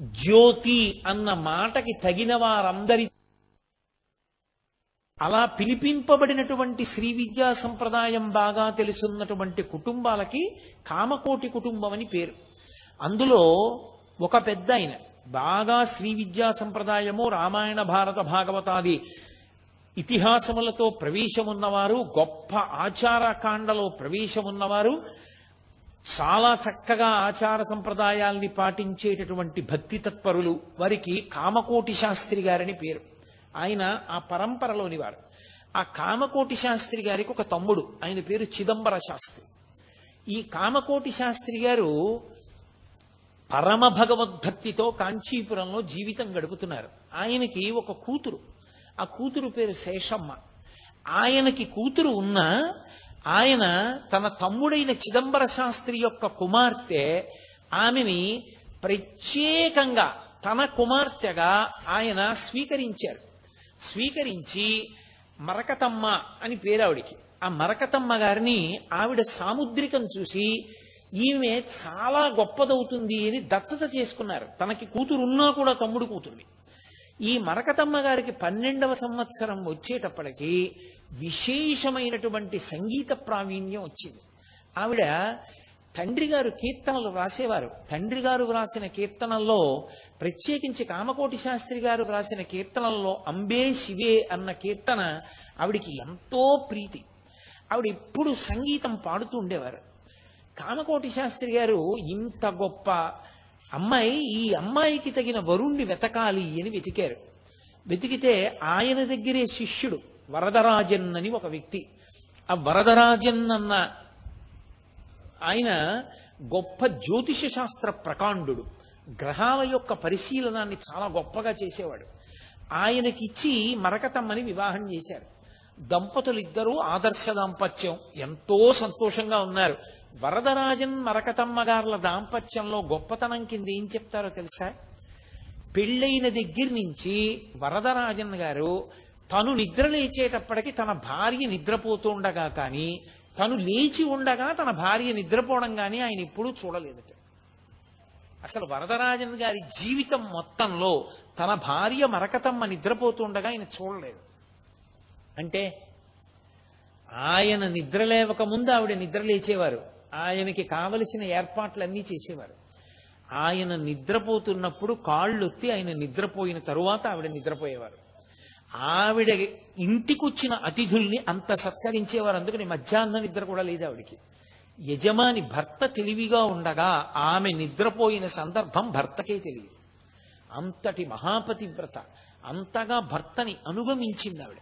జ్యోతి అన్న మాటకి తగిన వారందరి అలా పిలిపింపబడినటువంటి శ్రీ విద్యా సంప్రదాయం బాగా తెలుసున్నటువంటి కుటుంబాలకి కామకోటి కుటుంబం అని పేరు. అందులో ఒక పెద్ద ఆయన బాగా శ్రీ విద్యా సంప్రదాయము రామాయణ భారత భాగవతాది ఇతిహాసములతో ప్రవేశమున్నవారు గొప్ప ఆచారకాండలో ప్రవేశమున్నవారు చాలా చక్కగా ఆచార సంప్రదాయాల్ని పాటించేటటువంటి భక్తి తత్పరులు వారికి కామకోటి శాస్త్రి గారని పేరు. ఆయన ఆ పరంపరలోని వారు. ఆ కామకోటి శాస్త్రి గారికి ఒక తమ్ముడు. ఆయన పేరు చిదంబర శాస్త్రి. ఈ కామకోటి శాస్త్రి గారు పరమ భగవద్భక్తితో కాంచీపురంలో జీవితం గడుపుతున్నారు. ఆయనకి ఒక కూతురు. ఆ కూతురు పేరు శేషమ్మ. ఆయనకి కూతురు ఉన్న ఆయన తన తమ్ముడైన చిదంబర శాస్త్రి యొక్క కుమార్తె ఆమెని ప్రత్యేకంగా తన కుమార్తెగా ఆయన స్వీకరించారు. స్వీకరించి మరకతమ్మ అని పేరు ఆవిడికి ఆ మరకతమ్మ గారిని ఆవిడ సాముద్రికం చూసి ఈమె చాలా గొప్పదవుతుంది అని దత్తత చేసుకున్నారు. తనకి కూతురు ఉన్నా కూడా తమ్ముడు కూతురుని. ఈ మరకతమ్మ గారికి పన్నెండవ సంవత్సరం వచ్చేటప్పటికి విశేషమైనటువంటి సంగీత ప్రావీణ్యం వచ్చింది. ఆవిడ తండ్రి గారు కీర్తనలు రాసేవారు తండ్రి గారు వ్రాసిన కీర్తనల్లో ప్రత్యేకించి కామకోటి శాస్త్రి గారు వ్రాసిన కీర్తనల్లో అంబే శివే అన్న కీర్తన ఆవిడికి ఎంతో ప్రీతి. ఆవిడ ఎప్పుడు సంగీతం పాడుతూ ఉండేవారు. కామకోటి శాస్త్రి గారు ఇంత గొప్ప అమ్మాయి ఈ అమ్మాయికి తగిన వరుణ్ణి వెతకాలి అని వెతికారు. వెతికితే ఆయన దగ్గరే శిష్యుడు. వరదరాజన్ అని ఒక వ్యక్తి. ఆ వరదరాజన్ అన్న ఆయన గొప్ప జ్యోతిష శాస్త్ర ప్రకాండుడు. గ్రహాల యొక్క పరిశీలనాన్ని చాలా గొప్పగా చేసేవాడు. ఆయనకిచ్చి మరకతమ్మని వివాహం చేశారు. దంపతులు ఇద్దరూ ఆదర్శ దాంపత్యం. ఎంతో సంతోషంగా ఉన్నారు. వరదరాజన్ మరకతమ్మ గారుల దాంపత్యంలో గొప్పతనం కింద ఏం చెప్తారో తెలుసా? పెళ్ళైన దగ్గర నుంచి వరదరాజన్ గారు తను నిద్ర లేచేటప్పటికి తన భార్య నిద్రపోతూ ఉండగా కానీ తను లేచి ఉండగా తన భార్య నిద్రపోవడం కానీ ఆయన ఎప్పుడూ చూడలేదట అసలు వరదరాజన్ గారి జీవితం మొత్తంలో తన భార్య మరకతమ్మ నిద్రపోతుండగా ఆయన చూడలేదు. అంటే ఆయన నిద్ర లేవక ముందు ఆవిడ నిద్ర లేచేవారు. ఆయనకి కావలసిన ఏర్పాట్లన్నీ చేసేవారు. ఆయన నిద్రపోతున్నప్పుడు కాళ్ళొత్తి ఆయన నిద్రపోయిన తరువాత ఆవిడ నిద్రపోయేవారు. ఆవిడ ఇంటికొచ్చిన అతిథుల్ని అంత సత్కరించేవారు అందుకని మధ్యాహ్న నిద్ర కూడా లేదు ఆవిడికి. యజమాని భర్త తెలివిగా ఉండగా ఆమె నిద్రపోయిన సందర్భం భర్తకే తెలియదు. అంతటి మహాపతివ్రత అంతగా భర్తని అనుగమించింది ఆవిడ.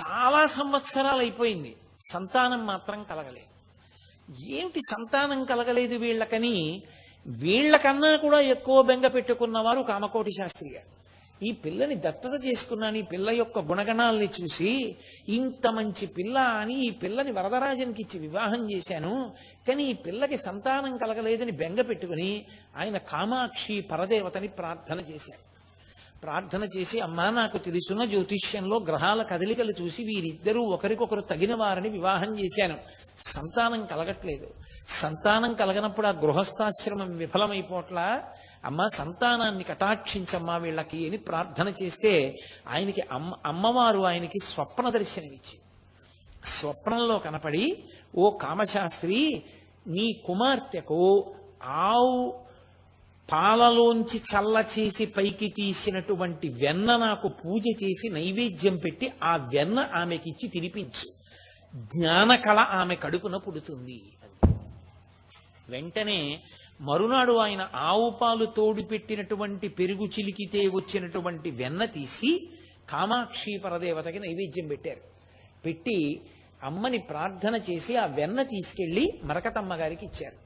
చాలా సంవత్సరాలు అయిపోయింది సంతానం మాత్రం కలగలేదు. ఏమిటి సంతానం కలగలేదు వీళ్ళకని? వీళ్ళకన్నా కూడా ఎక్కువ బెంగ పెట్టుకున్నవారు కామకోటి శాస్త్రి గారు. ఈ పిల్లని దత్తత చేసుకున్నాను ఈ పిల్ల యొక్క గుణగణాల్ని చూసి ఇంత మంచి పిల్ల అని ఈ పిల్లని వరదరాజన్కి ఇచ్చి వివాహం చేశాను కానీ ఈ పిల్లకి సంతానం కలగలేదని బెంగ పెట్టుకుని ఆయన కామాక్షి పరదేవతని ప్రార్థన చేశారు ప్రార్థన చేసి అమ్మా నాకు తెలుసున్న జ్యోతిష్యంలో గ్రహాల కదలికలు చూసి వీరిద్దరూ ఒకరికొకరు తగిన వారిని వివాహం చేశాను. సంతానం కలగట్లేదు. సంతానం కలగనప్పుడు ఆ గృహస్థాశ్రమం విఫలమైపోట్లా? అమ్మ సంతానాన్ని కటాక్షించమ్మా వీళ్ళకి అని ప్రార్థన చేస్తే ఆయనకి అమ్మ అమ్మవారు ఆయనకి స్వప్న దర్శనమిచ్చి స్వప్నంలో కనపడి ఓ కామశాస్త్రి నీ కుమార్తెకు ఆవు పాలలోంచి చల్ల చేసి పైకి తీసినటువంటి వెన్న నాకు పూజ చేసి నైవేద్యం పెట్టి ఆ వెన్న ఆమెకిచ్చి తినిపించు. జ్ఞానకళ ఆమె కడుపున పుడుతుంది. వెంటనే మరునాడు ఆయన ఆవు పాలు తోడు పెట్టినటువంటి పెరుగు చిలికితే వచ్చినటువంటి వెన్న తీసి కామాక్షి పరదేవతకి నైవేద్యం పెట్టారు. పెట్టి అమ్మని ప్రార్థన చేసి ఆ వెన్న తీసుకెళ్ళి మరకతమ్మ గారికి ఇచ్చారు.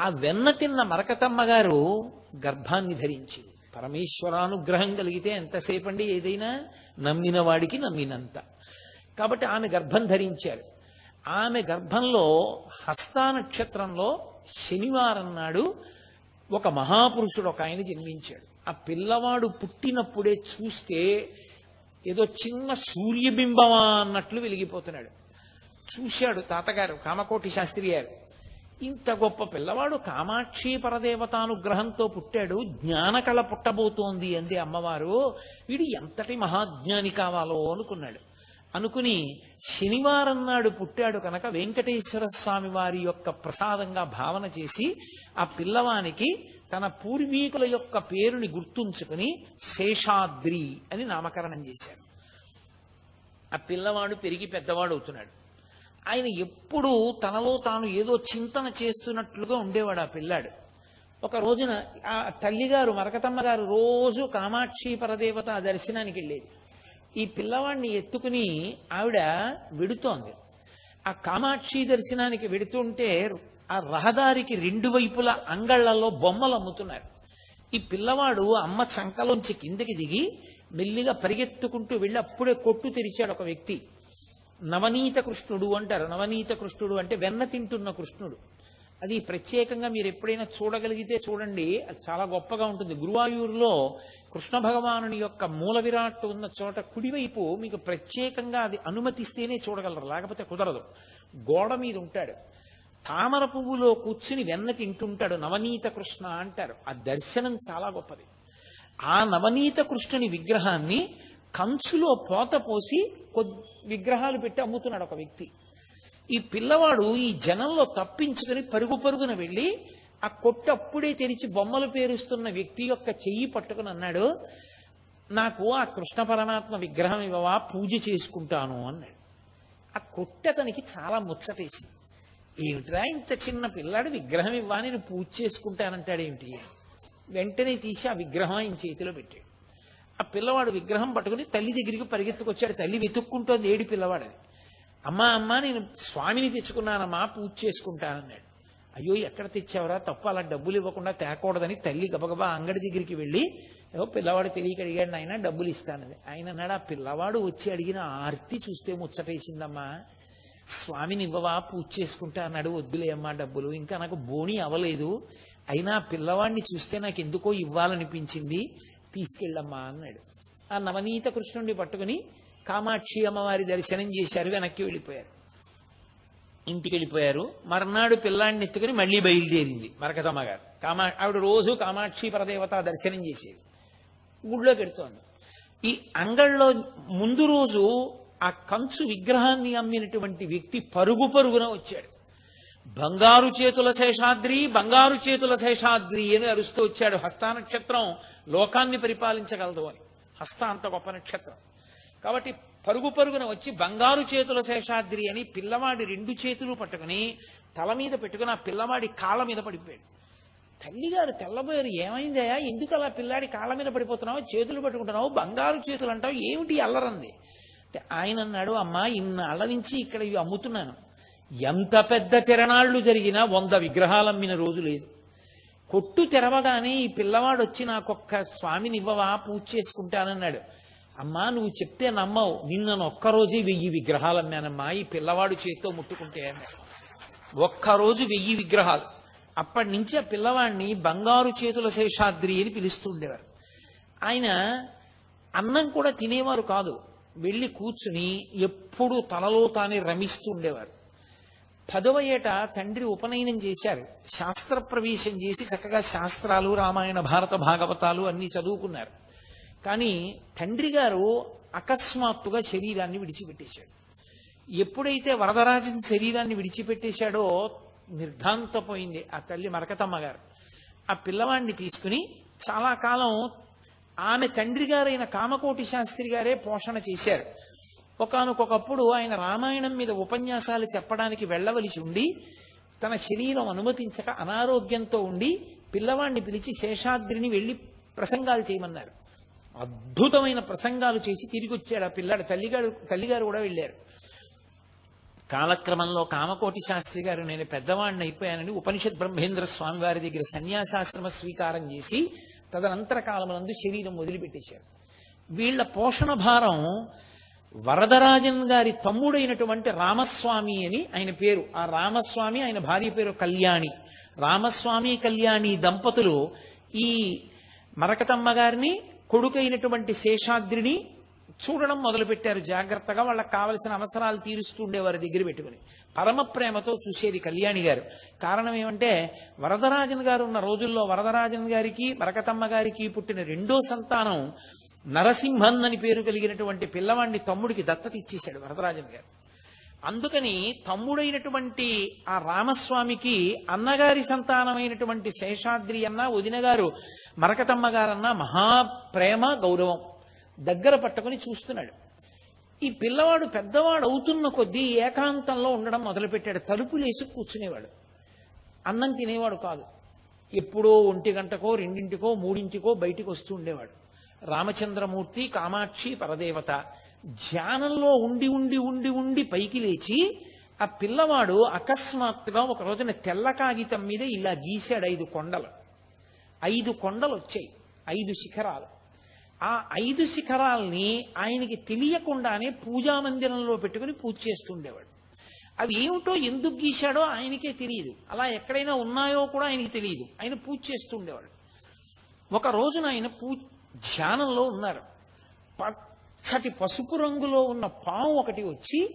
ఆ వెన్న తిన్న మరకతమ్మ గారు గర్భాన్ని ధరించింది పరమేశ్వరానుగ్రహం కలిగితే ఎంతసేపండి ఏదైనా నమ్మిన వాడికి నమ్మినంత. కాబట్టి ఆమె గర్భం ధరించారు. ఆమె గర్భంలో హస్తా నక్షత్రంలో శనివారం నాడు ఒక మహాపురుషుడు ఒక ఆయన జన్మించాడు. ఆ పిల్లవాడు పుట్టినప్పుడే చూస్తే ఏదో చిన్న సూర్యబింబమా అన్నట్లు వెలిగిపోతున్నాడు. చూశాడు తాతగారు కామకోటి శాస్త్రి గారు. ఇంత గొప్ప పిల్లవాడు కామాక్షి పరదేవతానుగ్రహంతో పుట్టాడు. జ్ఞానకళ పుట్టబోతోంది అంది అమ్మవారు. వీడు ఎంతటి మహాజ్ఞాని కావాలో అనుకున్నాడు. అనుకుని శనివారం నాడు పుట్టాడు కనుక వెంకటేశ్వర స్వామి వారి యొక్క ప్రసాదంగా భావన చేసి ఆ పిల్లవానికి తన పూర్వీకుల యొక్క పేరుని గుర్తుంచుకుని శేషాద్రి అని నామకరణం చేశారు ఆ పిల్లవాడు పెరిగి పెద్దవాడు అవుతున్నాడు. ఆయన ఎప్పుడూ తనలో తాను ఏదో చింతన చేస్తున్నట్లుగా ఉండేవాడు ఆ పిల్లాడు. ఒక రోజున ఆ తల్లిగారు మరకతమ్మ గారు రోజు కామాక్షి పరదేవత దర్శనానికి వెళ్ళేది. ఈ పిల్లవాడిని ఎత్తుకుని ఆవిడ వెడుతోంది. ఆ కామాక్షి దర్శనానికి వెడుతుంటే ఆ రహదారికి రెండు వైపుల అంగళ్ళలో బొమ్మలు అమ్ముతున్నారు. ఈ పిల్లవాడు అమ్మ చంకలోంచి కిందకి దిగి మెల్లిగా పరిగెత్తుకుంటూ వెళ్ళి అప్పుడే కొట్టు తెరిచాడు ఒక వ్యక్తి. నవనీత కృష్ణుడు అంటారు. నవనీత కృష్ణుడు అంటే వెన్న తింటున్న కృష్ణుడు. అది ప్రత్యేకంగా మీరు ఎప్పుడైనా చూడగలిగితే చూడండి. అది చాలా గొప్పగా ఉంటుంది. గురువాయూరులో కృష్ణ భగవానుని యొక్క మూల విరాట్ ఉన్న చోట కుడివైపు మీకు ప్రత్యేకంగా అది అనుమతిస్తేనే చూడగలరు లేకపోతే కుదరదు. గోడ మీద ఉంటాడు. తామర పువ్వులో కూర్చుని వెన్న తింటుంటాడు నవనీత కృష్ణ అంటారు. ఆ దర్శనం చాలా గొప్పది. ఆ నవనీత కృష్ణుని విగ్రహాన్ని కంచులో పోత పోసి కొద్ది విగ్రహాలు పెట్టి అమ్ముతున్నాడు ఒక వ్యక్తి. ఈ పిల్లవాడు ఈ జనంలో తప్పించుకుని పరుగు పరుగున వెళ్ళి ఆ కొట్టు అప్పుడే తెరిచి బొమ్మలు పేరుస్తున్న వ్యక్తి యొక్క చెయ్యి పట్టుకుని అన్నాడు నాకు ఆ కృష్ణ పరమాత్మ విగ్రహం ఇవ్వవా? పూజ చేసుకుంటాను అన్నాడు. ఆ కొట్టు అతనికి చాలా ముచ్చటేసింది. ఏమిట్రా ఇంత చిన్న పిల్లాడు విగ్రహం ఇవ్వా? నేను పూజ చేసుకుంటానంటాడేమిటి వెంటనే తీసి ఆ విగ్రహం ఆయన చేతిలో పెట్టాడు. ఆ పిల్లవాడు విగ్రహం పట్టుకుని తల్లి దగ్గరికి పరిగెత్తుకొచ్చాడు. తల్లి వెతుక్కుంటోంది ఏడి పిల్లవాడని. అమ్మా అమ్మా నేను స్వామిని తెచ్చుకున్నానమ్మా పూజ చేసుకుంటానన్నాడు. అయ్యో ఎక్కడ తెచ్చావురా? తప్ప అలా డబ్బులు ఇవ్వకుండా తేకూడదని తల్లి గబగబా అంగడి దగ్గరికి వెళ్ళి ఏవో పిల్లవాడు తెలియక అడిగాడు నాయన డబ్బులు ఇస్తానని ఆయన అన్నాడు ఆ పిల్లవాడు వచ్చి అడిగిన ఆర్తి చూస్తే ముచ్చటేసిందమ్మా. స్వామిని ఇవ్వవా పూజ చేసుకుంటా అన్నాడు. వద్దులే అమ్మా డబ్బులు ఇంకా నాకు బోణి అవ్వలేదు. అయినా పిల్లవాడిని చూస్తే నాకు ఎందుకో ఇవ్వాలనిపించింది తీసుకెళ్ళమ్మా అన్నాడు. ఆ నవనీత కృష్ణుడిని పట్టుకుని కామాక్షి అమ్మవారి దర్శనం చేశారు వెనక్కి వెళ్ళిపోయారు. ఇంటికి వెళ్ళిపోయారు మర్నాడు పిల్లాడిని ఎత్తుకుని మళ్ళీ బయలుదేరింది మరకతమ్మ గారు కామా ఆవిడ రోజు కామాక్షి పరదేవత దర్శనం చేసేది. ఊళ్ళో పెడుతోంది ఈ అంగళ్ళలో ముందు రోజు ఆ కంచు విగ్రహాన్ని అమ్మినటువంటి వ్యక్తి పరుగు పరుగున వచ్చాడు. బంగారు చేతుల శేషాద్రి బంగారు చేతుల శేషాద్రి అని అరుస్తూ వచ్చాడు. హస్తానక్షత్రం లోకాన్ని పరిపాలించగలదు అని. హస్త అంత గొప్ప నక్షత్రం. కాబట్టి పరుగు పరుగున వచ్చి బంగారు చేతుల శేషాద్రి అని పిల్లవాడి రెండు చేతులు పట్టుకుని తల మీద పెట్టుకుని ఆ పిల్లవాడి కాళ్ళ మీద పడిపోయాడు. తల్లిగారు తెల్లబోయారు ఏమైందయా ఎందుకు అలా పిల్లాడి కాళ్ళ మీద పడిపోతున్నావు? చేతులు పట్టుకుంటున్నావు? బంగారు చేతులు అంటావు? ఏమిటి అల్లరంది? అంటే ఆయన అన్నాడు అమ్మా ఇన్నాళ్ళ నుంచి ఇక్కడ ఇవి అమ్ముతున్నాను. ఎంత పెద్ద తిరణాళ్ళు జరిగినా వంద విగ్రహాలు అమ్మిన రోజు లేదు. కొట్టు తెరవగానే ఈ పిల్లవాడు వచ్చి నాకొక్క స్వామిని ఇవ్వవా పూజ చేసుకుంటానన్నాడు. అమ్మా నువ్వు చెప్తే నమ్మవు. నిన్న ఒక్కరోజే వెయ్యి విగ్రహాలు అమ్మానమ్మా ఈ పిల్లవాడు చేతితో ముట్టుకుంటే అన్నాడు ఒక్కరోజు వెయ్యి విగ్రహాలు. అప్పటి నుంచి ఆ పిల్లవాడిని బంగారు చేతుల శేషాద్రి అని పిలుస్తుండేవారు ఆయన అన్నం కూడా తినేవారు కాదు. వెళ్ళి కూర్చుని ఎప్పుడూ తనలో తానే రమిస్తూ ఉండేవారు. పదవ ఏట తండ్రి ఉపనయనం చేశారు. శాస్త్ర ప్రవేశం చేసి చక్కగా శాస్త్రాలు రామాయణ భారత భాగవతాలు అన్ని చదువుకున్నారు. కానీ తండ్రి గారు అకస్మాత్తుగా శరీరాన్ని విడిచిపెట్టేశాడు. ఎప్పుడైతే వరదరాజన్ శరీరాన్ని విడిచిపెట్టేశాడో నిర్ఘాంతపోయింది ఆ తల్లి మరకతమ్మ గారు. ఆ పిల్లవాడిని తీసుకుని చాలా కాలం ఆమె తండ్రి గారైన కామకోటి శాస్త్రి గారే పోషణ చేశారు. ఒకనకొకప్పుడు ఆయన రామాయణం మీద ఉపన్యాసాలు చెప్పడానికి వెళ్ళవలసి ఉండి తన శరీరం అనుమతించక అనారోగ్యంతో ఉండి పిల్లవాడిని పిలిచి శేషాద్రిని వెళ్ళి ప్రసంగాలు చేయమన్నారు. అద్భుతమైన ప్రసంగాలు చేసి తిరిగి వచ్చాడు ఆ పిల్లాడు. తల్లిగారు తల్లిగారు కూడా వెళ్ళారు. కాలక్రమంలో కామకోటి శాస్త్రి గారు నేను పెద్దవాడిని అయిపోయానని ఉపనిషత్ బ్రహ్మేంద్ర స్వామి వారి దగ్గర సన్యాసాశ్రమ స్వీకారం చేసి తదనంతర కాలమునందు శరీరం వదిలిపెట్టేశారు. వీళ్ళ పోషణ భారం వరదరాజన్ గారి తమ్ముడైనటువంటి రామస్వామి అని ఆయన పేరు. ఆ రామస్వామి ఆయన భార్య పేరు కళ్యాణి. రామస్వామి కళ్యాణి దంపతులు ఈ మరకతమ్మ గారిని కొడుకైనటువంటి శేషాద్రిని చూడడం మొదలుపెట్టారు. జాగ్రత్తగా వాళ్ళకి కావలసిన అవసరాలు తీరుస్తుండే వారి దగ్గర పెట్టుకుని. పరమ ప్రేమతో చూసేది కళ్యాణి గారు. కారణం ఏమంటే వరదరాజన్ గారు ఉన్న రోజుల్లో వరదరాజన్ గారికి మరకతమ్మ గారికి పుట్టిన రెండో సంతానం నరసింహన్ అని పేరు కలిగినటువంటి పిల్లవాడిని తమ్ముడికి దత్తత ఇచ్చేశాడు వరదరాజన్ గారు. అందుకని తమ్ముడైనటువంటి ఆ రామస్వామికి అన్నగారి సంతానమైనటువంటి శేషాద్రి అన్న వదినగారు మరకతమ్మ గారన్న మహాప్రేమ గౌరవం దగ్గర పట్టుకుని చూస్తున్నాడు. ఈ పిల్లవాడు పెద్దవాడు అవుతున్న కొద్దీ ఏకాంతంలో ఉండడం మొదలుపెట్టాడు. తలుపులేసి కూర్చునేవాడు. అన్నం తినేవాడు కాదు. ఎప్పుడో ఒంటి గంటకో రెండింటికో మూడింటికో బయటికి వస్తూ ఉండేవాడు. రామచంద్రమూర్తి కామాక్షి పరదేవత ధ్యానంలో ఉండి ఉండి ఉండి ఉండి పైకి లేచి ఆ పిల్లవాడు అకస్మాత్తుగా ఒక రోజున తెల్ల కాగితం మీద ఇలా గీశాడు ఐదు కొండలు. ఐదు కొండలు వచ్చాయి. ఐదు శిఖరాలు. ఆ ఐదు శిఖరాల్ని ఆయనకి తెలియకుండానే పూజా మందిరంలో పెట్టుకుని పూజ చేస్తుండేవాడు. అవి ఏమిటో ఎందుకు గీశాడో ఆయనకే తెలియదు. అలా ఎక్కడైనా ఉన్నాయో కూడా ఆయనకి తెలియదు. ఆయన పూజ చేస్తుండేవాడు. ఒక రోజున ఆయన పూ ధ్యానంలో ఉన్నారు. పచ్చటి పసుపు రంగులో ఉన్న పాము ఒకటి వచ్చి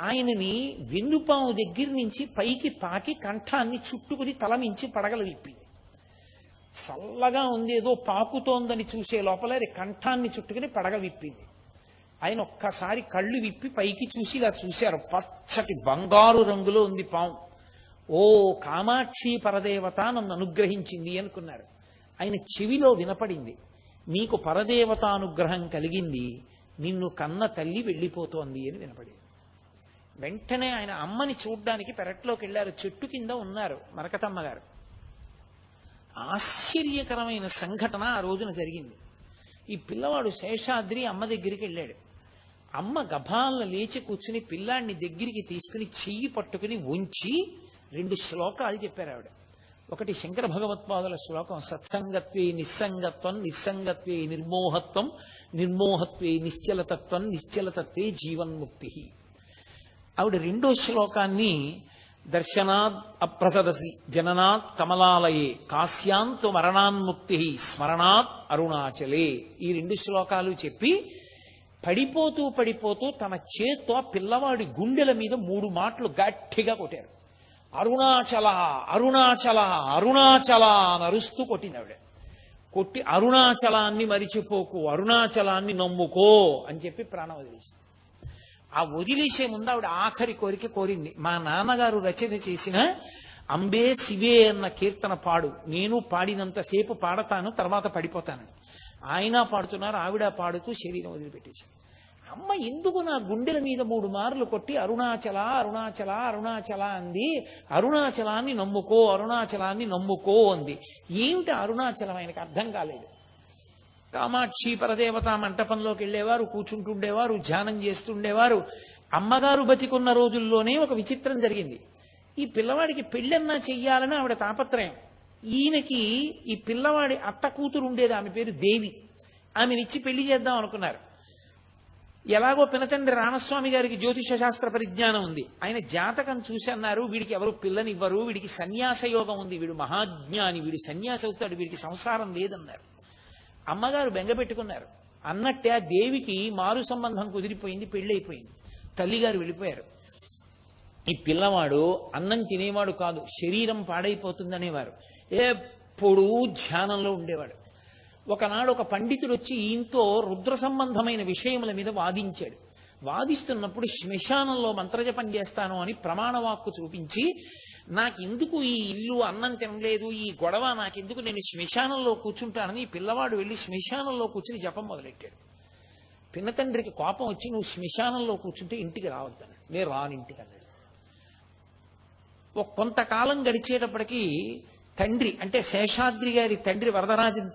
ఆయనని వెన్నుపాము దగ్గర నుంచి పైకి పాకి కంఠాన్ని చుట్టుకుని తలమించి పడగలు విప్పింది. చల్లగా ఉంది ఏదో పాకుతోందని చూసే లోపల అది కంఠాన్ని చుట్టుకుని పడగ విప్పింది. ఆయన ఒక్కసారి కళ్ళు విప్పి పైకి చూసి ఇలా చూశారు. పచ్చటి బంగారు రంగులో ఉంది పాము. ఓ కామాక్షి పరదేవత నన్ను అనుగ్రహించింది అనుకున్నారు. ఆయన చెవిలో వినపడింది. నీకు పరదేవతానుగ్రహం కలిగింది. నిన్ను కన్న తల్లి వెళ్ళిపోతోంది అని వినపడింది. వెంటనే ఆయన అమ్మని చూడ్డానికి పెరట్లోకి వెళ్ళారు. చెట్టు కింద ఉన్నారు మరకతమ్మ గారు. ఆశ్చర్యకరమైన సంఘటన ఆ రోజున జరిగింది. ఈ పిల్లవాడు శేషాద్రి అమ్మ దగ్గరికి వెళ్ళాడు. అమ్మ గభాలను లేచి కూర్చుని పిల్లాడిని దగ్గరికి తీసుకుని చెయ్యి పట్టుకుని ఉంచి రెండు శ్లోకాలు చెప్పారు ఆవిడ. ఒకటి శంకర భగవత్పాదుల శ్లోకం సత్సంగత్వే నిస్సంగత్వం నిస్సంగత్వే నిర్మోహత్వం నిర్మోహత్వే నిశ్చలతత్వం నిశ్చలతత్వే జీవన్ముక్తి. ఆవిడ రెండో శ్లోకాన్ని దర్శనాత్ అప్రసదసి జననాత్ కమలాలయే కాశ్యాంతు మరణాన్ముక్తి స్మరణాత్ అరుణాచలే ఈ రెండు శ్లోకాలు చెప్పి పడిపోతూ పడిపోతూ తన చేత్తో పిల్లవాడి గుండెల మీద మూడు మాటలు గట్టిగా కొట్టారు. అరుణాచల అరుణాచల అరుణాచల అని అరుస్తూ కొట్టింది ఆవిడ. కొట్టి అరుణాచలాన్ని మరిచిపోకు అరుణాచలాన్ని నమ్ముకో అని చెప్పి ప్రాణం వదిలేసింది. ఆ వదిలేసే ముందు ఆవిడ ఆఖరి కోరిక కోరింది. మా నాన్నగారు రచన చేసిన అంబే శివే అన్న కీర్తన పాడు. నేను పాడినంతసేపు పాడతాను తర్వాత పడిపోతాను ఆయన పాడుతున్నారు ఆవిడ పాడుతూ శరీరం వదిలిపెట్టేశారు అమ్మ ఎందుకు నా గుండెల మీద మూడు మార్లు కొట్టి అరుణాచల అరుణాచల అరుణాచల అంది. అరుణాచలాన్ని నమ్ముకో అరుణాచలాన్ని నమ్ముకో అంది. ఏమిటి అరుణాచలం? ఆయనకు అర్థం కాలేదు. కామాక్షి పరదేవత మంటపంలోకి వెళ్ళేవారు కూర్చుంటుండేవారు ధ్యానం చేస్తుండేవారు. అమ్మగారు బతికున్న రోజుల్లోనే ఒక విచిత్రం జరిగింది. ఈ పిల్లవాడికి పెళ్ళన్నా చెయ్యాలని ఆవిడ తాపత్రయం. ఈయనకి ఈ పిల్లవాడి అత్త కూతురు ఉండేది ఆమె పేరు దేవి. ఆమెనిచ్చి పెళ్ళి చేద్దాం అనుకున్నారు. ఎలాగో పినతండ్రి రామస్వామి గారికి జ్యోతిష శాస్త్ర పరిజ్ఞానం ఉంది. ఆయన జాతకం చూసి అన్నారు వీడికి ఎవరు పిల్లనివ్వరు వీడికి సన్యాస యోగం ఉంది వీడు మహాజ్ఞాని వీడు సన్యాసి అవుతాడు వీడికి సంసారం లేదన్నారు. అమ్మగారు బెంగపెట్టుకున్నారు అన్నట్టే ఆ దేవికి మారు సంబంధం కుదిరిపోయింది పెళ్ళైపోయింది. తల్లిగారు వెళ్ళిపోయారు. ఈ పిల్లవాడు అన్నం తినేవాడు కాదు శరీరం పాడైపోతుందనేవారు. ఎప్పుడూ ధ్యానంలో ఉండేవాడు. ఒకనాడు ఒక పండితుడు వచ్చి ఈయంతో రుద్ర సంబంధమైన విషయముల మీద వాదించాడు. వాదిస్తున్నప్పుడు శ్మశానంలో మంత్రజపం చేస్తాను అని ప్రమాణవాక్కు చూపించి నాకెందుకు ఈ ఇల్లు అన్నం తినలేదు ఈ గొడవ నాకెందుకు నేను శ్మశానంలో కూర్చుంటానని పిల్లవాడు వెళ్ళి శ్మశానంలో కూర్చుని జపం మొదలెట్టాడు. పిన్నతండ్రికి కోపం వచ్చి నువ్వు శ్మశానంలో కూర్చుంటే ఇంటికి రావద్దాను నేను రాని ఇంటికి అన్నాడు. ఒక కొంతకాలం గడిచేటప్పటికీ తండ్రి అంటే శేషాద్రి గారి తండ్రి వరదరాజన్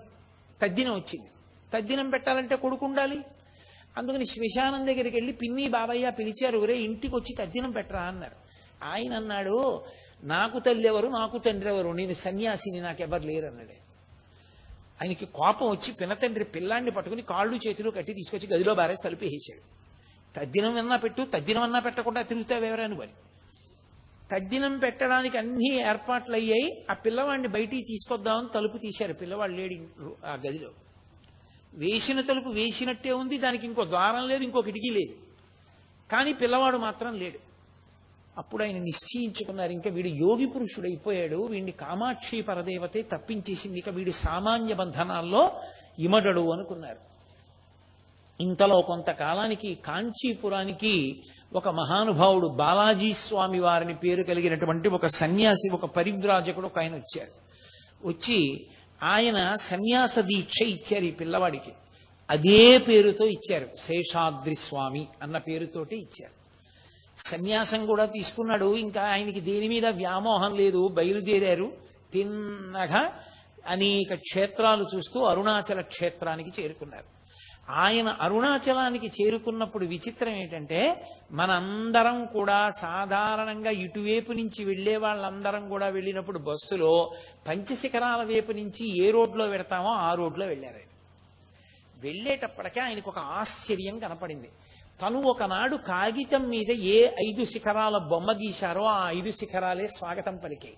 తద్దినం వచ్చింది. తద్దినం పెట్టాలంటే కొడుకు ఉండాలి. అందుకని శ్మశానం దగ్గరికి వెళ్ళి పిన్ని బాబయ్య పిలిచారు ఒరే ఇంటికి వచ్చి తద్దినం పెట్టరా అన్నారు. ఆయన అన్నాడు నాకు తల్లి ఎవరు నాకు తండ్రి ఎవరు నేను సన్యాసిని నాకెవరు లేరు అన్నాడు ఆయనకి కోపం వచ్చి పినతండ్రి పిల్లాన్ని పట్టుకుని కాళ్ళు చేతులు కట్టి తీసుకొచ్చి గదిలో బారేసి తలుపేసాడు తద్దినం అన్నా పెట్టు తద్దినం అన్నా పెట్టకుండా తిరుగుతావెవరని పని తద్దినం పెట్టడానికి అన్ని ఏర్పాట్లు అయ్యాయి ఆ పిల్లవాడిని బయటికి తీసుకొద్దామని తలుపు తీశారు. పిల్లవాడు లేడి ఆ గదిలో. వేసిన తలుపు వేసినట్టే ఉంది. దానికి ఇంకో ద్వారం లేదు ఇంకో కిటికీ లేదు. కానీ పిల్లవాడు మాత్రం లేడు. అప్పుడు ఆయన నిశ్చయించుకున్నారు. ఇంకా వీడు యోగి పురుషుడు అయిపోయాడు వీడిని కామాక్షి పరదేవతే తప్పించేసింది. ఇక వీడి సామాన్య బంధనాల్లో ఇమడడు అనుకున్నారు. ఇంతలో కొంతకాలానికి కాంచీపురానికి ఒక మహానుభావుడు బాలాజీ స్వామి వారిని పేరు కలిగినటువంటి ఒక సన్యాసి ఒక పరివ్రాజకుడు ఒక ఆయన వచ్చారు. వచ్చి ఆయన సన్యాస దీక్ష ఇచ్చారు ఈ పిల్లవాడికి. అదే పేరుతో ఇచ్చారు. శేషాద్రి స్వామి అన్న పేరుతోటి ఇచ్చారు. సన్యాసం కూడా తీసుకున్నాడు. ఇంకా ఆయనకి దేని మీద వ్యామోహం లేదు. బయలుదేరారు. తిన్నగా అనేక క్షేత్రాలు చూస్తూ అరుణాచల క్షేత్రానికి చేరుకున్నారు. ఆయన అరుణాచలానికి చేరుకున్నప్పుడు విచిత్రం ఏంటంటే మనందరం కూడా సాధారణంగా ఇటువైపు నుంచి వెళ్ళే వాళ్ళందరం కూడా వెళ్ళినప్పుడు బస్సులో పంచశిఖరాల వైపు నుంచి ఏ రోడ్లో పెడతామో ఆ రోడ్లో వెళ్ళారు. వెళ్ళేటప్పటికే ఆయనకు ఒక ఆశ్చర్యం కనపడింది. తను ఒకనాడు కాగితం మీద ఏ ఐదు శిఖరాల బొమ్మ గీశారో ఆ ఐదు శిఖరాలే స్వాగతం పలికాయి.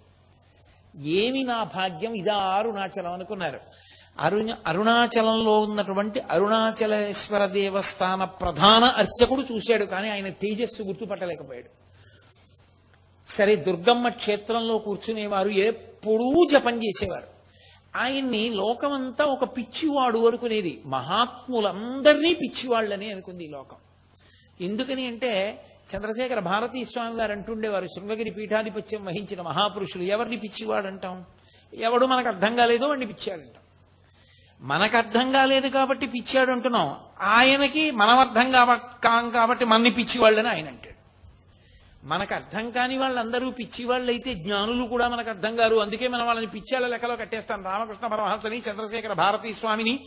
ఏమి నా భాగ్యం? ఇదా అరుణాచలం అనుకున్నారు. అరుణ అరుణాచలంలో ఉన్నటువంటి అరుణాచలేశ్వర దేవస్థాన ప్రధాన అర్చకుడు చూశాడు కానీ ఆయన తేజస్సు గుర్తుపట్టలేకపోయాడు. సరే దుర్గమ్మ క్షేత్రంలో కూర్చునేవారు ఎప్పుడూ జపం చేసేవారు. ఆయన్ని లోకమంతా ఒక పిచ్చివాడు అనుకునేది. మహాత్ములందరినీ పిచ్చివాళ్ళని అనుకుంది ఈ లోకం. ఎందుకని అంటే చంద్రశేఖర భారతీ స్వామి వారు అంటుండేవారు శృంగగిరి పీఠాధిపత్యం వహించిన మహాపురుషులు ఎవరిని పిచ్చివాడు అంటాం ఎవడు మనకు అర్థం కాలేదో వాడిని పిచ్చాడంటాం. మనకు అర్థం కాలేదు కాబట్టి పిచ్చాడు అంటున్నాం. ఆయనకి మనం అర్థం కాం కాబట్టి మనని పిచ్చివాళ్ళని ఆయన అంటాడు. మనకు అర్థం కాని వాళ్ళందరూ పిచ్చివాళ్ళు అయితే జ్ఞానులు కూడా మనకు అర్థం కారు. అందుకే మనం వాళ్ళని పిచ్చాల లెక్కలో కట్టేస్తాం. రామకృష్ణ పరమహంసని చంద్రశేఖర భారతీ స్వామిని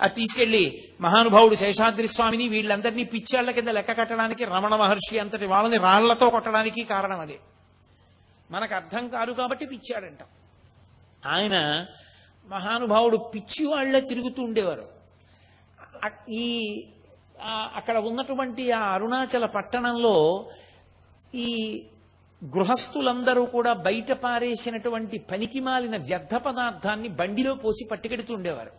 అది తీసుకెళ్ళి మహానుభావుడు శేషాద్రి స్వామిని వీళ్ళందరినీ పిచ్చాళ్ళ కింద లెక్క కట్టడానికి రమణ మహర్షి అంతటి వాళ్ళని రాళ్ళతో కొట్టడానికి కారణం అదే. మనకు అర్థం కాదు కాబట్టి పిచ్చాడంట. ఆయన మహానుభావుడు పిచ్చి వాళ్ళే తిరుగుతూ ఉండేవారు. ఈ అక్కడ ఉన్నటువంటి ఆ అరుణాచల పట్టణంలో ఈ గృహస్థులందరూ కూడా బయట పారేసినటువంటి పనికి మాలిన వ్యర్థ పదార్థాన్ని బండిలో పోసి పట్టుకెడుతూ ఉండేవారు.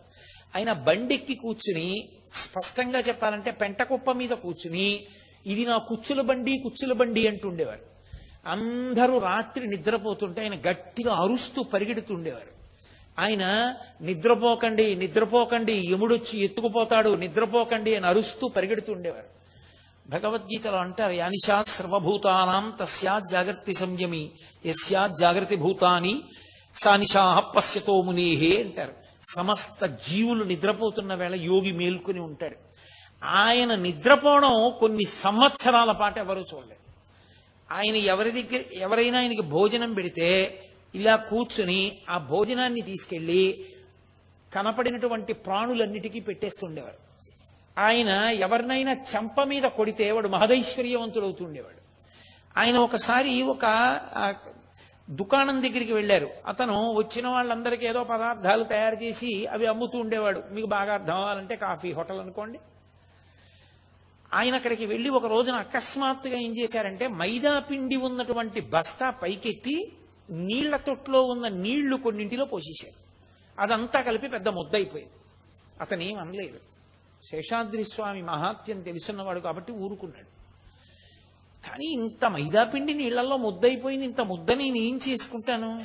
ఆయన బండెక్కి కూర్చుని స్పష్టంగా చెప్పాలంటే పెంటకుప్ప మీద కూర్చుని ఇది నా కుచ్చుల బండి కుచ్చుల బండి అంటుండేవారు. అందరూ రాత్రి నిద్రపోతుంటే ఆయన గట్టిగా అరుస్తూ పరిగెడుతుండేవారు. ఆయన నిద్రపోకండి నిద్రపోకండి యముడొచ్చి ఎత్తుకుపోతాడు నిద్రపోకండి అని అరుస్తూ పరిగెడుతుండేవారు. భగవద్గీతలో అంటారు యానిషా సర్వభూతానాం తస్యా జాగర్తి సంయమి యస్యా జాగృతి భూతాని సానిషా పశ్యతో మునేహే అంటారు. సమస్త జీవులు నిద్రపోతున్న వేళ యోగి మేల్కొని ఉంటాడు ఆయన నిద్రపోవడం కొన్ని సంవత్సరాల పాటు ఎవరూ చూడలేదు. ఆయన ఎవరి దగ్గర ఎవరైనా ఆయనకి భోజనం పెడితే ఇలా కూర్చుని ఆ భోజనాన్ని తీసుకెళ్ళి కనపడినటువంటి ప్రాణులన్నిటికీ పెట్టేస్తుండేవారు ఆయన ఎవరినైనా చెంప మీద కొడితే వాడు మహదైశ్వర్యవంతుడు అవుతుండేవాడు ఆయన ఒకసారి ఒక దుకాణం దగ్గరికి వెళ్ళారు. అతను వచ్చిన వాళ్ళందరికీ ఏదో పదార్థాలు తయారు చేసి అవి అమ్ముతూ ఉండేవాడు. మీకు బాగా అర్థం అవ్వాలంటే కాఫీ హోటల్ అనుకోండి. ఆయన అక్కడికి వెళ్ళి ఒక రోజున అకస్మాత్తుగా ఏం చేశారంటే మైదా పిండి ఉన్నటువంటి బస్తా పైకెత్తి నీళ్ళ తొట్లో ఉన్న నీళ్ళు కొన్నింటిలో పోసేశారు. అదంతా కలిపి పెద్ద ముద్ద అయిపోయింది. అతనేం అనలేదు. శేషాద్రి స్వామి మహాత్యం తెలుసున్నవాడు కాబట్టి ఊరుకున్నాడు. కానీ ఇంత మైదాపిండి నీళ్ళలో ముద్దయిపోయింది ఇంత ముద్ద నేను ఏం చేసుకుంటాను?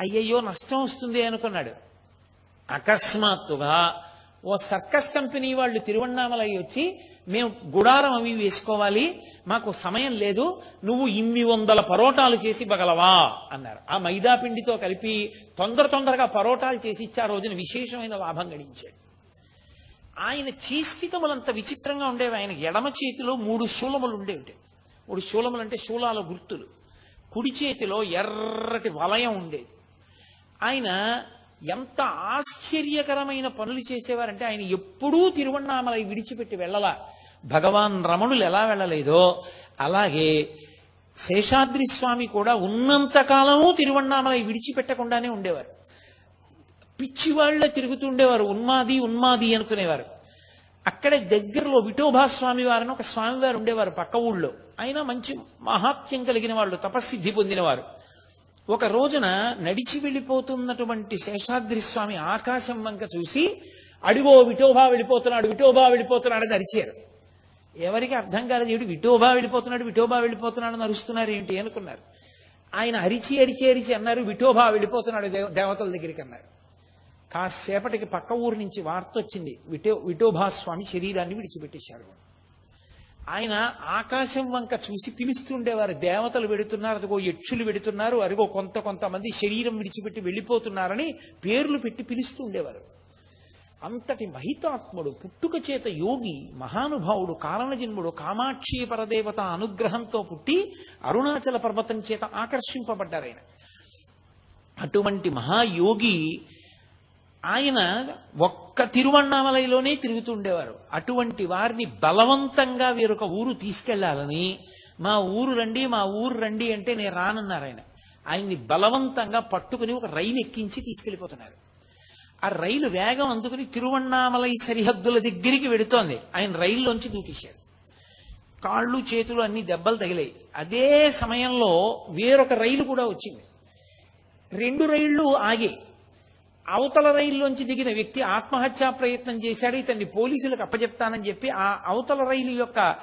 అయ్యయ్యో నష్టం వస్తుంది అనుకున్నాడు. అకస్మాత్తుగా ఓ సర్కస్ కంపెనీ వాళ్ళు తిరువన్నామలై వచ్చి మేము గుడారం అవి వేసుకోవాలి మాకు సమయం లేదు నువ్వు ఇన్ని వందల పరోటాలు చేసి బగలవా అన్నారు. ఆ మైదా పిండితో కలిపి తొందర తొందరగా పరోటాలు చేసి ఇచ్చి ఆ రోజున విశేషమైన లాభం గడించాడు. ఆయన చీస్కితములంత విచిత్రంగా ఉండేవి. ఆయన ఎడమ చేతిలో మూడు శూలములు ఉండేవి. ఇప్పుడు శూలములు అంటే శూలాల గుర్తులు. కుడి చేతిలో ఎర్రటి వలయం ఉండేది. ఆయన ఎంత ఆశ్చర్యకరమైన పనులు చేసేవారంటే ఆయన ఎప్పుడూ తిరువన్నామలై విడిచిపెట్టి వెళ్ళలా. భగవాన్ రమణులు ఎలా వెళ్ళలేదో అలాగే శేషాద్రి స్వామి కూడా ఉన్నంతకాలము తిరువన్నామలై విడిచిపెట్టకుండానే ఉండేవారు. పిచ్చివాళ్ళే తిరుగుతూ ఉండేవారు. ఉన్మాది ఉన్మాది అనుకునేవారు. అక్కడే దగ్గరలో విఠోభా స్వామి వారిని ఒక స్వామివారు ఉండేవారు పక్క ఊళ్ళో. ఆయన మంచి మహాత్యం కలిగిన వాళ్ళు తపస్సిద్ధి పొందినవారు. ఒక రోజున నడిచి వెళ్ళిపోతున్నటువంటి శేషాద్రి స్వామి ఆకాశం వంక చూసి అడిగో విఠోబా వెళ్ళిపోతున్నాడు విఠోబా వెళ్ళిపోతున్నాడు అని అరిచారు. ఎవరికి అర్థం కాలేదు ఏమిటి విఠోబా వెళ్ళిపోతున్నాడు విఠోబా వెళ్ళిపోతున్నాడు అని అరుస్తున్నారు ఏంటి అనుకున్నారు. ఆయన అరిచి అరిచి అరిచి అన్నారు విఠోబా వెళ్ళిపోతున్నాడు దేవ- దేవతల దగ్గరికి అన్నారు. కాసేపటికి పక్క ఊరు నుంచి వార్త వచ్చింది. విఠో విఠోభా స్వామి శరీరాన్ని విడిచిపెట్టేశాడు ఆయన ఆకాశం వంక చూసి పిలుస్తుండేవారు. దేవతలు పెడుతున్నారు అదిగో యక్షులు పెడుతున్నారు అదిగో కొంత కొంతమంది శరీరం విడిచిపెట్టి వెళ్ళిపోతున్నారని పేర్లు పెట్టి పిలుస్తూ ఉండేవారు. అంతటి మహితాత్ముడు పుట్టుక చేత యోగి మహానుభావుడు కారణజన్ముడు కామాక్షి పరదేవత అనుగ్రహంతో పుట్టి అరుణాచల పర్వతం చేత ఆకర్షింపబడ్డారు ఆయన. అటువంటి మహాయోగి ఆయన ఒక్క తిరువണ്ണామలైలోనే తిరుగుతూ ఉండేవారు అటువంటి వారిని బలవంతంగా వీరొక ఊరు తీసుకెళ్ళాలని మా ఊరు రండి మా ఊరు రండి అంటే నేను రానన్నారు ఆయన. ఆయన్ని బలవంతంగా పట్టుకుని ఒక రైలు ఎక్కించి తీసుకెళ్ళిపోతున్నారు ఆ రైలు వేగం అందుకుని తిరువన్నామలై సరిహద్దుల దగ్గరికి వెడుతోంది. ఆయన రైల్లోంచి దూకేశారు. కాళ్ళు చేతులు అన్ని దెబ్బలు తగిలాయి. అదే సమయంలో వేరొక రైలు కూడా వచ్చింది. రెండు రైళ్ళు ఆగే అవతల రైల్లోంచి దిగిన వ్యక్తి ఆత్మహత్యా ప్రయత్నం చేశాడు ఇతన్ని పోలీసులకు అప్పచెప్తానని చెప్పి ఆ అవతల రైలు యొక్క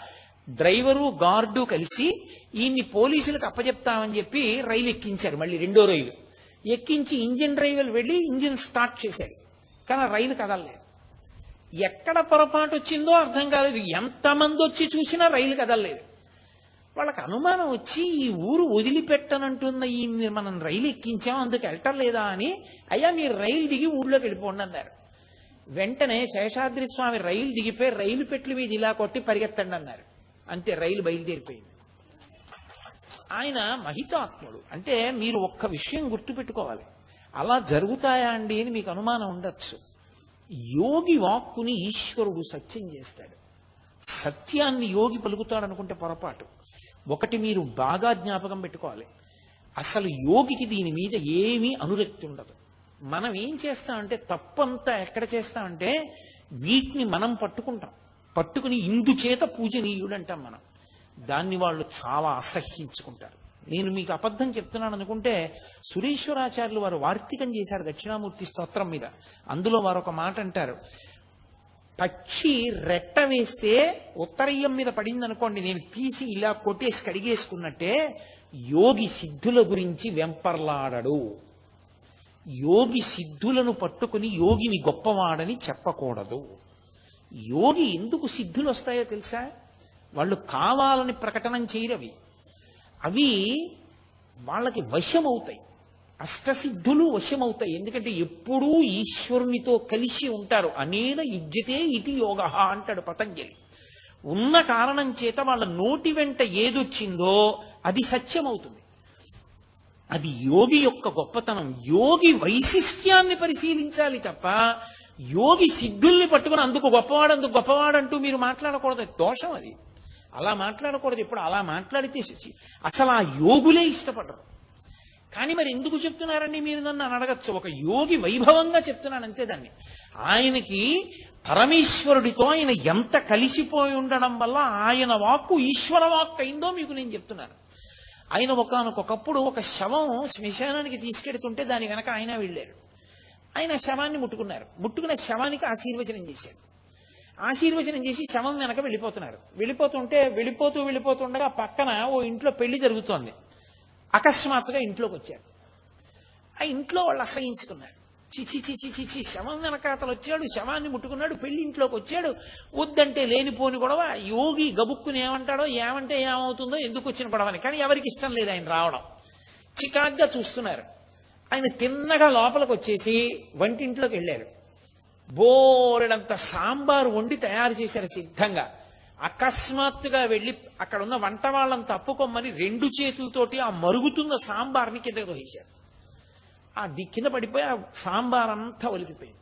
డ్రైవరు గార్డు కలిసి ఈయన్ని పోలీసులకు అప్పచెప్తామని చెప్పి రైలు ఎక్కించారు మళ్ళీ రెండో రైలు. ఎక్కించి ఇంజిన్ డ్రైవర్ వెళ్ళి ఇంజిన్ స్టార్ట్ చేశాడు. కానీ రైలు కదలలేదు. ఎక్కడ పొరపాటు వచ్చిందో అర్థం కాలేదు. ఎంతమంది వచ్చి చూసినా రైలు కదలలేదు. వాళ్ళకి అనుమానం వచ్చి ఈ ఊరు వదిలిపెట్టనంటున్న ఈ మనం రైలు ఎక్కించాం అందుకు వెళ్ళటం లేదా అని అయ్యా మీరు రైలు దిగి ఊళ్ళోకి వెళ్ళిపోండి అన్నారు. వెంటనే శేషాద్రి స్వామి రైలు దిగిపోయి రైలు పెట్ల మీద ఇలా కొట్టి పరిగెత్తండి అన్నారు. అంతే రైలు బయలుదేరిపోయింది. ఆయన మహితాత్ముడు. అంటే మీరు ఒక్క విషయం గుర్తుపెట్టుకోవాలి. అలా జరుగుతాయా అండి అని మీకు అనుమానం ఉండొచ్చు. యోగి వాక్కుని ఈశ్వరుడు సత్యం చేస్తాడు. సత్యాన్ని యోగి పలుకుతాడు అనుకుంటే పొరపాటు. ఒకటి మీరు బాగా జ్ఞాపకం పెట్టుకోవాలి. అసలు యోగికి దీని మీద ఏమీ అనురక్తి ఉండదు. మనం ఏం చేస్తామంటే తప్పంతా ఎక్కడ చేస్తామంటే వీటిని మనం పట్టుకుంటాం. పట్టుకుని ఇందుచేత పూజనీయుడు అంటాం మనం. దాన్ని వాళ్ళు చాలా అసహ్యించుకుంటారు. నేను మీకు అబద్ధం చెప్తున్నాను అనుకుంటే సురేశ్వరాచార్యులు వారు వార్తికం చేశారు దక్షిణామూర్తి స్తోత్రం మీద. అందులో వారు ఒక మాట అంటారు. పక్షి రెట్ట వేస్తే ఉత్తరయ్యం మీద పడింది అనుకోండి నేను తీసి ఇలా కొట్టేసి కడిగేసుకున్నట్టే యోగి సిద్ధుల గురించి వెంపర్లాడడు. యోగి సిద్ధులను పట్టుకుని యోగిని గొప్పవాడని చెప్పకూడదు. యోగి ఎందుకు సిద్ధులు వస్తాయో తెలుసా? వాళ్ళు కావాలని ప్రకటనం చేయరవి. అవి వాళ్ళకి వశమవుతాయి. అష్టసిద్ధులు వశమవుతాయి. ఎందుకంటే ఎప్పుడూ ఈశ్వరునితో కలిసి ఉంటారు. అనేన యుజ్యతే ఇది యోగ అంటాడు పతంజలి. ఉన్న కారణం చేత వాళ్ళ నోటి వెంట ఏదొచ్చిందో అది సత్యమవుతుంది. అది యోగి యొక్క గొప్పతనం. యోగి వైశిష్ట్యాన్ని పరిశీలించాలి తప్ప యోగి సిద్ధుల్ని పట్టుకుని అందుకు గొప్పవాడు అందుకు గొప్పవాడంటూ మీరు మాట్లాడకూడదు. దోషం అది. అలా మాట్లాడకూడదు. ఇప్పుడు అలా మాట్లాడితే అసలు ఆ యోగులే ఇష్టపడరు. కానీ మరి ఎందుకు చెప్తున్నారండి మీరు నన్ను అని అడగచ్చు. ఒక యోగి వైభవంగా చెప్తున్నాను అంతే దాన్ని. ఆయనకి పరమేశ్వరుడితో ఆయన ఎంత కలిసిపోయి ఉండడం వల్ల ఆయన వాక్కు ఈశ్వర వాక్కు అయిందో మీకు నేను చెప్తున్నాను. ఆయన ఒకనకొకప్పుడు ఒక శవం శ్మశానానికి తీసుకెడుతుంటే దాని వెనక ఆయన వెళ్ళారు. ఆయన శవాన్ని ముట్టుకున్నారు. ముట్టుకున్న శవానికి ఆశీర్వచనం చేశారు. ఆశీర్వచనం చేసి శవం వెనక వెళ్ళిపోతున్నారు. వెళ్ళిపోతుంటే వెళ్ళిపోతూ వెళ్ళిపోతుండగా పక్కన ఓ ఇంట్లో పెళ్ళి జరుగుతోంది. అకస్మాత్తుగా ఇంట్లోకి వచ్చాడు. ఆ ఇంట్లో వాళ్ళు అసహించుకున్నారు. చిచి చిచి చిచి శవం వెనకాతలు వచ్చాడు శవాన్ని ముట్టుకున్నాడు పెళ్ళి ఇంట్లోకి వచ్చాడు. వద్దంటే లేనిపోని గొడవ యోగి గబుక్కుని ఏమంటాడో ఏమంటే ఏమవుతుందో ఎందుకు వచ్చిన గొడవని. కానీ ఎవరికి ఇష్టం లేదు ఆయన రావడం. చికాగ్గా చూస్తున్నారు. ఆయన తిన్నగా లోపలికి వచ్చేసి వంటింట్లోకి వెళ్ళారు. బోరెడంత సాంబారు వండి తయారు చేశారు సిద్ధంగా. అకస్మాత్తుగా వెళ్ళి అక్కడ ఉన్న వంట వాళ్ళని తప్పుకోమని రెండు చేతులతోటి ఆ మరుగుతున్న సాంబార్ని కింద దోసేశారు ఆ ది కింద పడిపోయి ఆ సాంబార్ అంతా ఒలికిపోయింది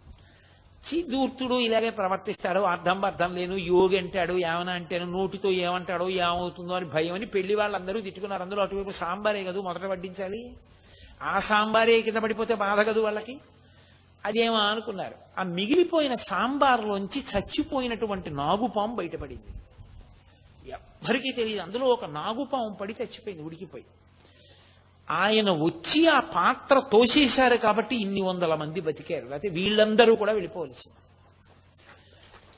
దూర్తుడు ఇలాగే ప్రవర్తిస్తాడు అర్థం అర్థం లేను యోగి అంటాడు ఏమన్నా అంటాను నోటితో ఏమంటాడో ఏమవుతుందో అని భయం అని పెళ్ళి వాళ్ళందరూ తిట్టుకున్నారు. అందులో అటువైపు సాంబారే కదూ మొదట వడ్డించాలి. ఆ సాంబారే కింద పడిపోతే బాధ కదూ వాళ్ళకి? అదేమో అనుకున్నారు. ఆ మిగిలిపోయిన సాంబార్లోంచి చచ్చిపోయినటువంటి నాగుపాము బయటపడింది. ఎవ్వరికీ తెలియదు అందులో ఒక నాగుపాము పడి చచ్చిపోయింది ఉడికిపోయి ఆయన వచ్చి ఆ పాత్ర తోసేశారు కాబట్టి ఇన్ని వందల మంది బతికారు. లేకపోతే వీళ్ళందరూ కూడా వెళ్ళిపోవలసింది.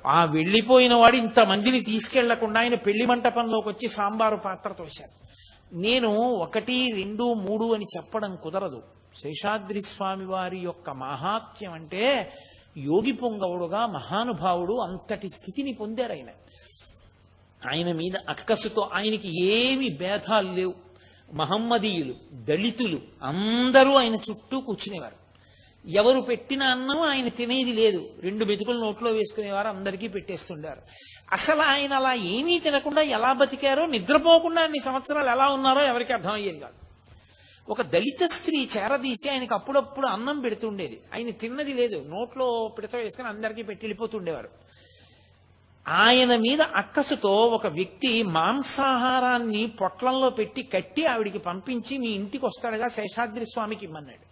ఆ వెళ్ళిపోయిన వాడు ఇంతమందిని తీసుకెళ్ళకుండా ఆయన పెళ్ళి మంటపంలోకి వచ్చి సాంబారు పాత్ర తోశారు. నేను ఒకటి రెండు మూడు అని చెప్పడం కుదరదు. శేషాద్రి స్వామి వారి యొక్క మహాత్యం అంటే యోగి పొంగవుడుగా మహానుభావుడు అంతటి స్థితిని పొందారు ఆయన. ఆయన మీద అక్కసుతో ఆయనకి ఏమి భేదాలు లేవు. మహమ్మదీయులు దళితులు అందరూ ఆయన చుట్టూ కూర్చునేవారు. ఎవరు పెట్టిన అన్నం ఆయన తినేది లేదు. రెండు మెతుకులు నోట్లో వేసుకునేవారు అందరికీ పెట్టేస్తుండారు. అసలు ఆయన అలా ఏమీ తినకుండా ఎలా బతికారో నిద్రపోకుండా అన్ని సంవత్సరాలు ఎలా ఉన్నారో ఎవరికి అర్థమయ్యేది కాదు. ఒక దళిత స్త్రీ చేరదీసి ఆయనకు అప్పుడప్పుడు అన్నం పెడుతుండేది ఆయన తిన్నది లేదు. నోట్లో పిడత వేసుకుని అందరికీ పెట్టి వెళ్ళిపోతుండేవారు ఆయన మీద అక్కసుతో ఒక వ్యక్తి మాంసాహారాన్ని పొట్లంలో పెట్టి కట్టి ఆవిడికి పంపించి మీ ఇంటికి వస్తాడుగా శేషాద్రి స్వామికి ఇమ్మన్నాడు.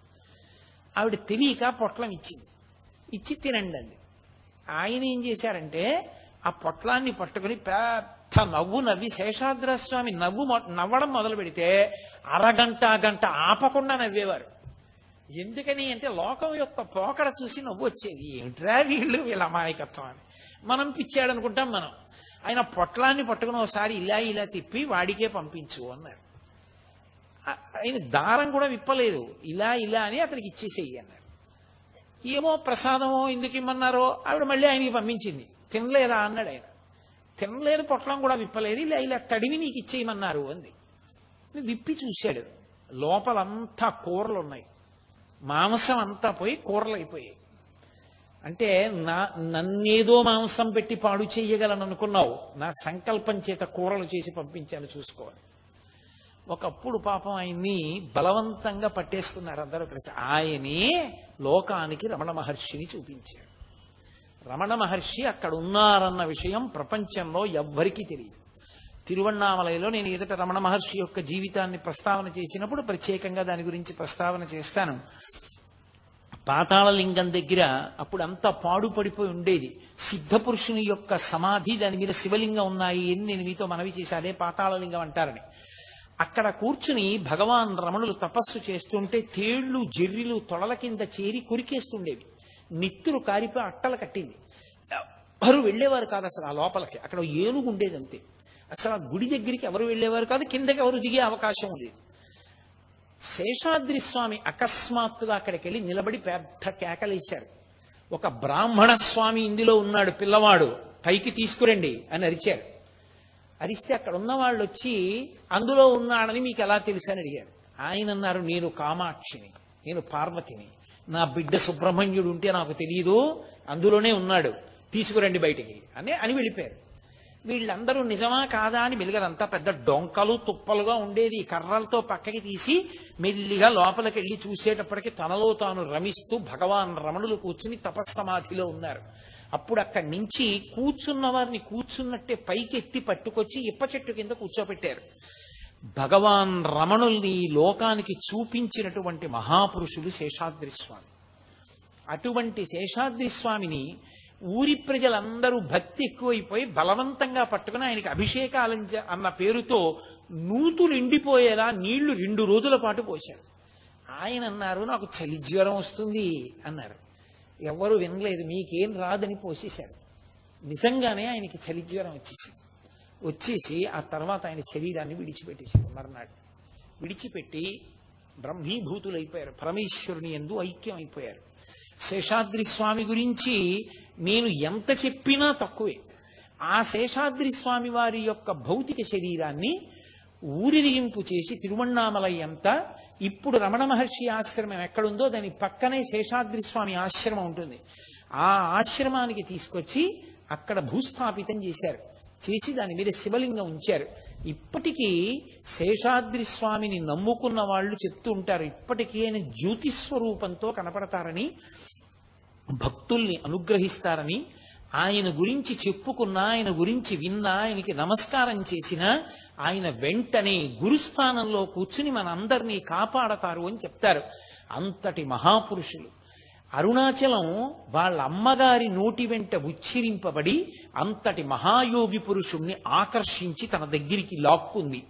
ఆవిడ తెలియక పొట్లం ఇచ్చింది. ఇచ్చి తినండి అండి ఆయన ఏం చేశారంటే ఆ పొట్లాన్ని పట్టుకుని పెద్ద నవ్వు నవ్వి శేషాద్ర స్వామి నవ్వు మొ- నవ్వడం మొదలు పెడితే అరగంట గంట ఆపకుండా నవ్వేవారు. ఎందుకని అంటే లోకం యొక్క పోకడ చూసి నవ్వు వచ్చేది ఏమిట్రా వీళ్ళు? వీళ్ళ అమాయకత్వం అని మనం పిచ్చాడు అనుకుంటాం మనం. ఆయన పొట్లాన్ని పట్టుకుని ఒకసారి ఇలా ఇలా తిప్పి వాడికే పంపించు అన్నారు ఆయన దారం కూడా విప్పలేదు. ఇలా ఇలా అని అతనికి ఇచ్చేసేయి అన్నారు ఏమో ప్రసాదమో ఎందుకు ఇమ్మన్నారో ఆవిడ మళ్ళీ ఆయనకి పంపించింది. తినలేదా అన్నాడు ఆయన. తినలేదు పొట్లం కూడా విప్పలేదు. ఇలా ఇలా తడివి నీకు ఇచ్చేయమన్నారు అంది. విప్పి చూశాడు. లోపలంతా కూరలు ఉన్నాయి మాంసం అంతా పోయి కూరలు అయిపోయాయి. అంటే నా నన్నేదో మాంసం పెట్టి పాడు చేయగలను అనుకున్నావు నా సంకల్పం చేత కూరలు చేసి పంపించాను చూసుకోవాలి. ఒకప్పుడు పాపం ఆయన్ని బలవంతంగా పట్టేసుకున్నారు అందరూ కలిసి. ఆయనే లోకానికి రమణ మహర్షిని చూపించాడు. రమణ మహర్షి అక్కడ ఉన్నారన్న విషయం ప్రపంచంలో ఎవ్వరికీ తెలియదు. తిరువണ്ണామలైలో నేను ఎదుట రమణ మహర్షి యొక్క జీవితాన్ని ప్రస్తావన చేసినప్పుడు ప్రత్యేకంగా దాని గురించి ప్రస్తావన చేస్తాను. పాతాళలింగం దగ్గర అప్పుడు అంతా పాడుపడిపోయి ఉండేది. సిద్ధ పురుషుని యొక్క సమాధి దాని మీద శివలింగం ఉన్నాయి అని నేను మీతో మనవి చేసి అదే పాతాళలింగం అంటారని. అక్కడ కూర్చుని భగవాన్ రమణులు తపస్సు చేస్తుంటే తేళ్ళు జెర్రిలు తొడల కింద చేరి కురికేస్తుండేవి. నిత్తులు కారిపోయి అట్టలు కట్టింది. ఎవరు వెళ్ళేవారు కాదు అసలు ఆ లోపలికి. అక్కడ ఏనుగు ఉండేది అంతే అసలు ఆ గుడి దగ్గరికి ఎవరు వెళ్ళేవారు కాదు కిందకి ఎవరు దిగే అవకాశం లేదు. శేషాద్రి స్వామి అకస్మాత్తుగా అక్కడికి వెళ్ళి నిలబడి పెద్ద కేకలేశారు ఒక బ్రాహ్మణ స్వామి ఇందులో ఉన్నాడు పిల్లవాడు పైకి తీసుకురండి అని అరిచారు. అరిస్తే అక్కడ ఉన్న వాళ్ళు వచ్చి అందులో ఉన్నాడని మీకు ఎలా తెలుసని అని అడిగారు. ఆయన అన్నారు నేను కామాక్షిని నేను పార్వతిని. నా బిడ్డ సుబ్రహ్మణ్యుడు ఉంటే నాకు తెలియదు అందులోనే ఉన్నాడు. తీసుకురండి బయటికి. అని అని వెళ్ళిపోయారు. వీళ్ళందరూ నిజమా కాదా అని వెలుగదంతా పెద్ద డొంకలు తుప్పలుగా ఉండేది కర్రలతో పక్కకి తీసి మెల్లిగా లోపలికి వెళ్ళి చూసేటప్పటికి తనలో తాను రమిస్తూ భగవాన్ రమణులు కూర్చుని తపస్సమాధిలో ఉన్నారు. అప్పుడు అక్కడి నుంచి కూర్చున్న వారిని కూర్చున్నట్టే పైకెత్తి పట్టుకొచ్చి ఇప్ప చెట్టు కింద కూర్చోబెట్టారు. భగవాన్ రమణుల్ని లోకానికి చూపించినటువంటి మహాపురుషులు శేషాద్రి స్వామి. అటువంటి శేషాద్రి స్వామిని ఊరి ప్రజలందరూ భక్తి ఎక్కువైపోయి బలవంతంగా పట్టుకుని ఆయనకి అభిషేకాలంజ అన్న పేరుతో నూతులు ఎండిపోయేలా నీళ్ళు రెండు రోజుల పాటు పోశారు. ఆయన అన్నారు నాకు చలి జ్వరం వస్తుంది అన్నారు. ఎవరు వినలేదు మీకేం రాదని పోసేశారు. నిజంగానే ఆయనకి చలి జ్వరం వచ్చేసింది వచ్చేసి ఆ తర్వాత ఆయన శరీరాన్ని విడిచిపెట్టేశారు మర్నాడు. విడిచిపెట్టి బ్రహ్మీభూతులైపోయారు పరమేశ్వరుని ఎందు ఐక్యం అయిపోయారు శేషాద్రి స్వామి గురించి నేను ఎంత చెప్పినా తక్కువే. ఆ శేషాద్రి స్వామి వారి యొక్క భౌతిక శరీరాన్ని ఊరిరిగింపు చేసి తిరువണ്ണామలై అంతా ఇప్పుడు రమణ మహర్షి ఆశ్రమం ఎక్కడుందో దాని పక్కనే శేషాద్రి స్వామి ఆశ్రమం ఉంటుంది. ఆ ఆశ్రమానికి తీసుకొచ్చి అక్కడ భూస్థాపితం చేశారు. చేసి దాని మీద శివలింగం ఉంచారు. ఇప్పటికీ శేషాద్రి స్వామిని నమ్ముకున్న వాళ్ళు చెప్తూ ఉంటారు ఇప్పటికీ ఆయన జ్యోతిస్వరూపంతో కనపడతారని. భక్తుల్ని అనుగ్రహిస్తారని ఆయన గురించి చెప్పుకున్నా ఆయన గురించి విన్నా ఆయనకి నమస్కారం చేసినా ఆయన వెంటనే గురుస్థానంలో కూర్చుని మనందరినీ కాపాడతారు అని చెప్తారు. అంతటి మహాపురుషులు. అరుణాచలం వాళ్ళ అమ్మగారి నోటి వెంట ఉచ్చరింపబడి అంతటి మహాయోగి పురుషుణ్ణి ఆకర్షించి తన దగ్గరికి లాక్కుంది.